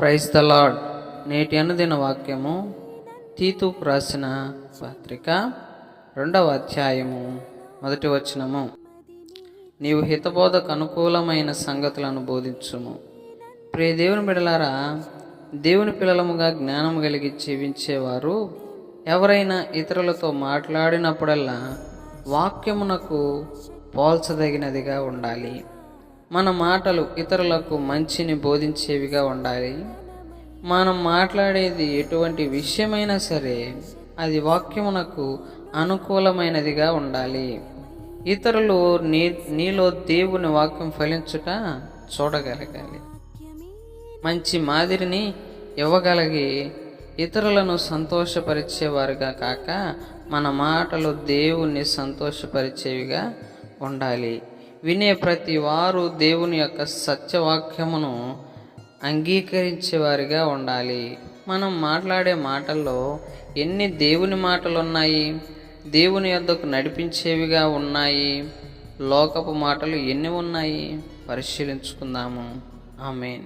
Praise the lord నేటి అనుదిన వాక్యము తీతుకు రాసిన పత్రిక రెండవ అధ్యాయము మొదటి వచనము. నీవు హితబోధకు అనుకూలమైన సంగతులను బోధించుము. ప్రియ దేవుని బిడలారా దేవుని పిల్లలముగా జ్ఞానము కలిగి జీవించేవారు ఎవరైనా ఇతరులతో మాట్లాడినప్పుడల్లా వాక్యమునకు పోల్చదగినదిగా ఉండాలి. మన మాటలు ఇతరులకు మంచిని బోధించేవిగా ఉండాలి. మనం మాట్లాడేది ఎటువంటి విషయమైనా సరే అది వాక్యమునకు అనుకూలమైనదిగా ఉండాలి. ఇతరులు నీ నీలో దేవుని వాక్యం ఫలించుట చూడగలగాలి. మంచి మాదిరిని ఇవ్వగలిగి ఇతరులను సంతోషపరిచేవారుగా కాక మన మాటలు దేవుణ్ణి సంతోషపరిచేవిగా ఉండాలి. వినే ప్రతి వారు దేవుని యొక్క సత్యవాక్యమును అంగీకరించేవారిగా ఉండాలి. మనం మాట్లాడే మాటల్లో ఎన్ని దేవుని మాటలు ఉన్నాయి దేవుని యొద్దకు నడిపించేవిగా ఉన్నాయి లోకపు మాటలు ఎన్ని ఉన్నాయి పరిశీలించుకుందాము. ఆమెన్.